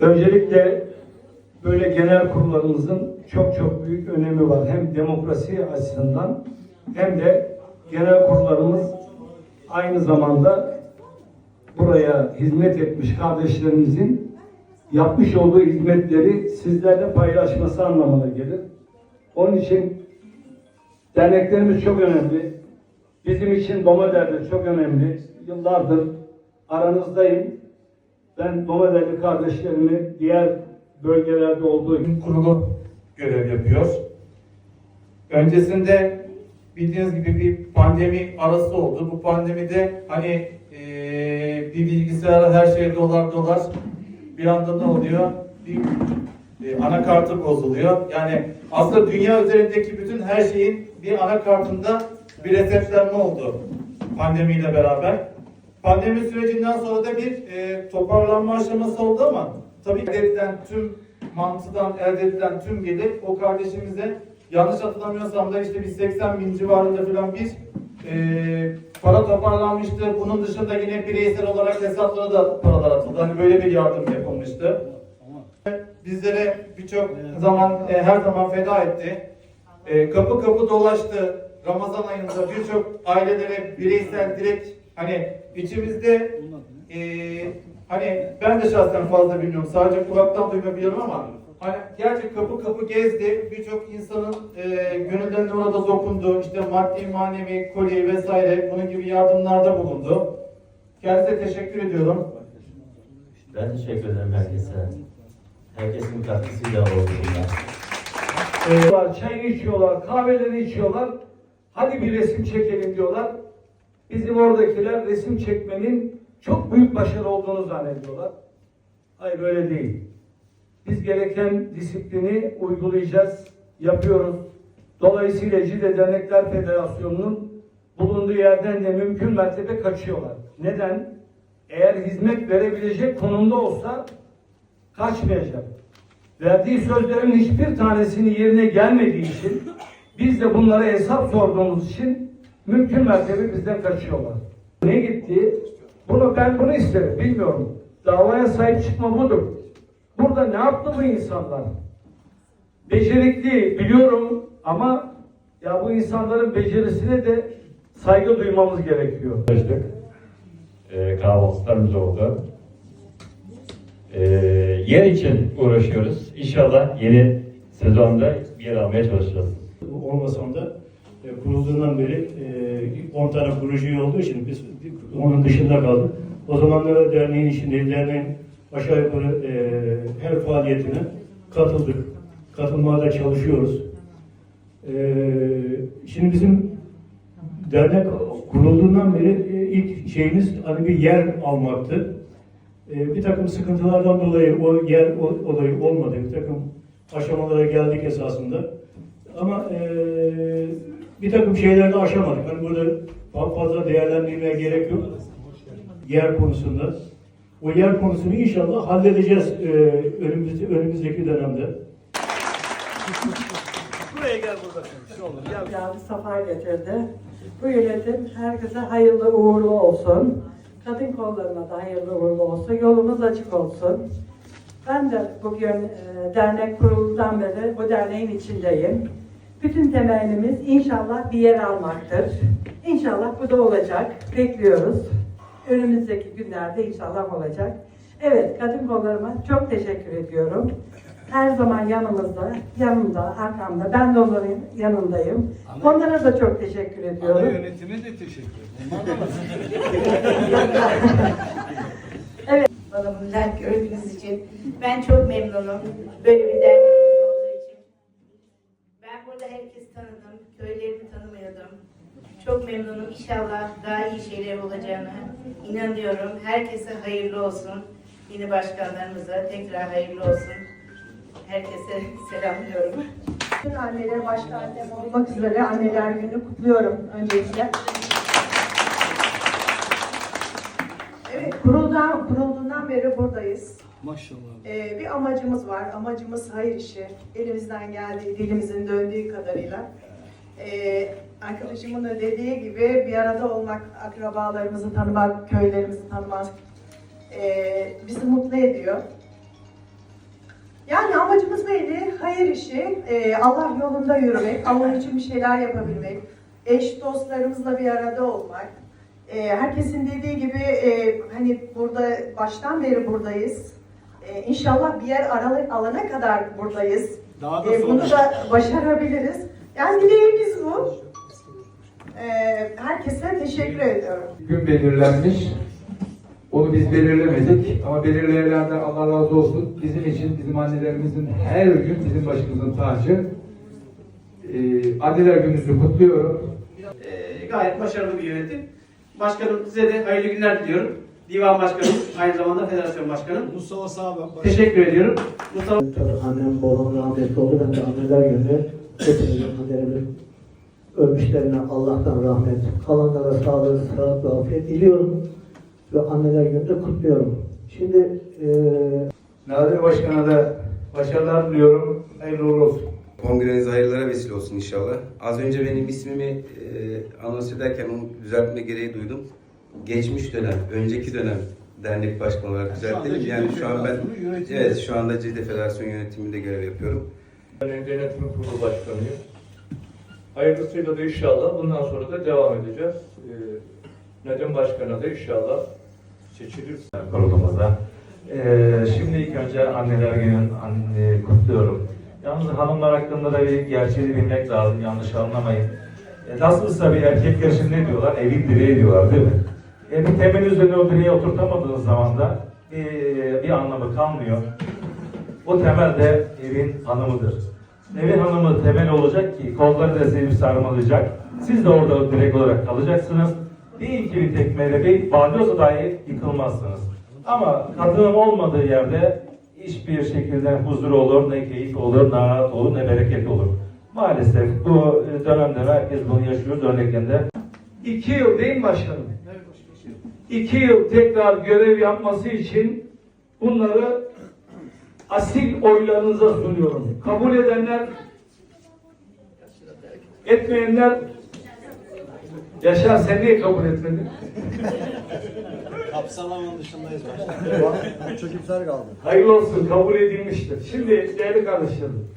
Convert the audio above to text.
Öncelikle böyle genel kurullarımızın çok çok büyük önemi var. Hem demokrasi açısından hem de genel kurullarımız aynı zamanda buraya hizmet etmiş kardeşlerimizin yapmış olduğu hizmetleri sizlerle paylaşması anlamına gelir. Onun için derneklerimiz çok önemli. Bizim için Domader'de çok önemli. Yıllardır aranızdayım. Ben Domaderli kardeşlerimi diğer bölgelerde olduğu Yönetim kurulu görev yapıyor. Öncesinde bildiğiniz gibi bir pandemi arası oldu. Bu pandemide hani eee, bir bilgisayara her şey dolar dolar bir anda ne oluyor? Bir e, anakartı bozuluyor. Yani aslında dünya üzerindeki bütün her şeyin bir anakartında bir resetlenme oldu pandemiyle beraber. Pandemi sürecinden sonra da bir e, toparlanma aşaması oldu ama tabii elde edilen tüm mantıdan elde edilen tüm gelir o kardeşimize yanlış hatırlamıyorsam da işte bir 80 bin civarında falan bir e, para toparlanmıştı. Bunun dışında yine bireysel olarak hesaplara da paralar atıldı. Hani böyle bir yardım yapılmıştı. Bizlere birçok zaman e, her zaman feda etti. E, kapı kapı dolaştı. Ramazan ayında birçok ailelere bireysel direkt hani içimizde e, hani ben de şahsen fazla bilmiyorum. Sadece kulaktan duyma biliyorum ama hani gerçek kapı kapı gezdi. Birçok insanın e, gönüllerine orada dokundu. İşte maddi, manevi, kolye vesaire bunun gibi yardımlarda bulundu. Kendisine teşekkür ediyorum. Ben teşekkür ederim herkese. Herkesin katkısıyla oldu bunlar. Ee, çay içiyorlar, kahveleri içiyorlar. Hadi bir resim çekelim diyorlar. Bizim oradakiler resim çekmenin çok büyük başarı olduğunu zannediyorlar. Hayır öyle değil. Biz gereken disiplini uygulayacağız, yapıyoruz. Dolayısıyla Cide Dernekler Federasyonu'nun bulunduğu yerden de mümkün mertebe kaçıyorlar. Neden? Eğer hizmet verebilecek konumda olsa kaçmayacak. Verdiği sözlerin hiçbir tanesini yerine gelmediği için biz de bunlara hesap sorduğumuz için mümkün mertebe bizden kaçıyorlar. Ne gitti? Bunu ben bunu isterim. Bilmiyorum. Davaya sahip çıkma budur. Burada ne yaptı bu insanlar? Becerikli biliyorum ama ya bu insanların becerisine de saygı duymamız gerekiyor. Çalıştık. E, kahvaltılarımız oldu. E, yer için uğraşıyoruz. İnşallah yeni sezonda yer almaya çalışacağız. olmasam da e, kurulduğundan beri e, 10 tane proje olduğu için biz onun dışında kaldık. O zamanlara derneğin içinde derneğin aşağı yukarı e, her faaliyetine katıldık. Katılmaya da çalışıyoruz. E, şimdi bizim dernek kurulduğundan beri e, ilk şeyimiz hani bir yer almaktı. E, bir takım sıkıntılardan dolayı o yer olayı olmadı. Bir takım aşamalara geldik esasında. Ama eee bir takım şeyleri de aşamadık. Hani burada fa- fazla değerlendirmeye gerek yok. Yer konusunda. O yer konusunu inşallah halledeceğiz eee önümüz, önümüzdeki dönemde. geldi, safa getirdi. Bu yönetim herkese hayırlı uğurlu olsun. Kadın kollarına da hayırlı uğurlu olsun. Yolumuz açık olsun. Ben de bugün e, dernek kurulundan beri bu derneğin içindeyim. Bütün temennimiz inşallah bir yer almaktır. İnşallah bu da olacak. Bekliyoruz. Önümüzdeki günlerde inşallah olacak. Evet, kadın kollarıma çok teşekkür ediyorum. Her zaman yanımızda, yanımda, arkamda. Ben de onların yanındayım. Onlara da çok teşekkür ediyorum. Ana yönetime de teşekkür ederim. bana bunu layık gördüğünüz için. Ben çok memnunum böyle bir derneğimiz olduğu için. Ben burada herkesi tanıdım, köylerimi tanımıyordum. Çok memnunum. İnşallah daha iyi şeyler olacağına inanıyorum. Herkese hayırlı olsun. Yeni başkanlarımıza tekrar hayırlı olsun. Herkese selamlıyorum. Bütün anneler, başta annem olmak üzere anneler gününü kutluyorum öncelikle. Evet, kuruldan, kurulduğundan beri buradayız. Maşallah. Ee, bir amacımız var. Amacımız hayır işi. Elimizden geldiği, dilimizin döndüğü kadarıyla. Ee, arkadaşımın da dediği gibi bir arada olmak, akrabalarımızı tanımak, köylerimizi tanımak, e, bizi mutlu ediyor. Yani amacımız belli, hayır işi, e, Allah yolunda yürümek, Allah için bir şeyler yapabilmek, eş dostlarımızla bir arada olmak. E, herkesin dediği gibi e, hani burada baştan beri buradayız. E, inşallah bir yer aralı, alana kadar buradayız. Daha da E, bunu da başarabiliriz. Yani dileğimiz bu. E, herkese teşekkür ediyorum. gün belirlenmiş. Onu biz belirlemedik ama belirleyenlerden Allah razı olsun. Bizim için, bizim annelerimizin her gün bizim başımızın tacı. Ee, anneler gününüzü kutluyorum. Ee, gayet başarılı bir yönetim. Başkanım size de hayırlı günler diliyorum. Divan başkanım, aynı zamanda federasyon başkanım. Mustafa Sağlam. Teşekkür ediyorum. Mustafa Tabii annem babam rahmetli oldu. Ben de anneler günü hepinizin annelerimin ölmüşlerine Allah'tan rahmet, kalanlara sağlık, sıhhat ve afiyet diliyorum. Ve anneler günü de kutluyorum. Şimdi eee Nadir Başkan'a da başarılar diliyorum. Hayırlı uğurlu olsun. Kongreniz hayırlara vesile olsun inşallah. Az önce benim ismimi e, anons ederken onu düzeltme gereği duydum. Geçmiş dönem, önceki dönem dernek başkanı olarak düzeltelim. Yani şu an ben evet şu anda Cide Federasyon yönetiminde görev yapıyorum. Ben denetim kurulu başkanıyım. Hayırlısıyla da inşallah bundan sonra da devam edeceğiz. Ee, Nedim Başkan'a da inşallah seçilir. kurulumuzda. Ee, şimdi ilk önce anneler günün anne, kutluyorum. Yalnız hanımlar hakkında da bir gerçeği bilmek lazım, yanlış anlamayın. E, nasılsa bir erkekler için ne diyorlar? Evin direği diyorlar değil mi? E, bir temel üzerine o direği oturtamadığınız zaman da bir, bir anlamı kalmıyor. O temel de evin hanımıdır. Evin hanımı temel olacak ki kolları da sevip sarmalayacak. Siz de orada direkt olarak kalacaksınız. Bir iki bir tekmeyle bir balyozu dahi yıkılmazsınız. Ama kadının olmadığı yerde hiçbir şekilde huzur olur, ne keyif olur, ne rahat olur, ne bereket olur. Maalesef bu dönemde herkes bunu yaşıyor örneklerinde. İki yıl değil mi başkanım? İki yıl tekrar görev yapması için bunları asil oylarınıza sunuyorum. Kabul edenler, etmeyenler, Yaşar sen niye kabul etmedin? Kapsam alanı dışındayız başkanım. Çok iptal kaldı. Hayırlı olsun kabul edilmiştir. Şimdi değerli kardeşlerim,